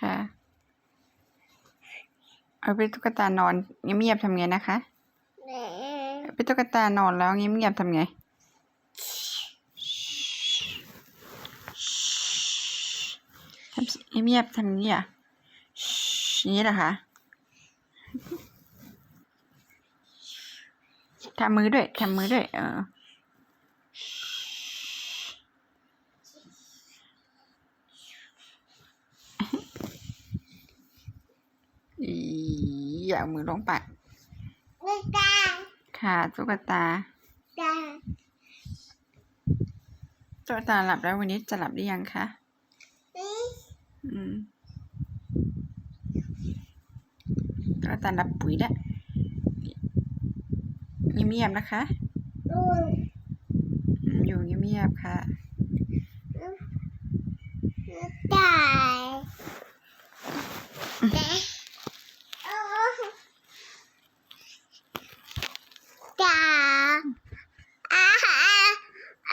ค่ะ เอาเป็นตุ๊กตานอนเงียบๆทำไงนะคะเอาเป็นตุ๊กตานอนแล้วเงียบๆทำไงทำเงียบๆทำนี้อะอย่างนี้เหรอคะทำมือด้วยทำมือด้วย เออ อีอย่าเอามือลงปากไม่กล้าค่ะตุ๊กตากล้าตุ๊กตาหลับแล้ววันนี้จะหลับหรือยังคะนี่อืมตุ๊กตาหลับปุ๋ยแล้วเงียบๆนะคะดูอืมอยู่เงียบๆค่ะตาย ha.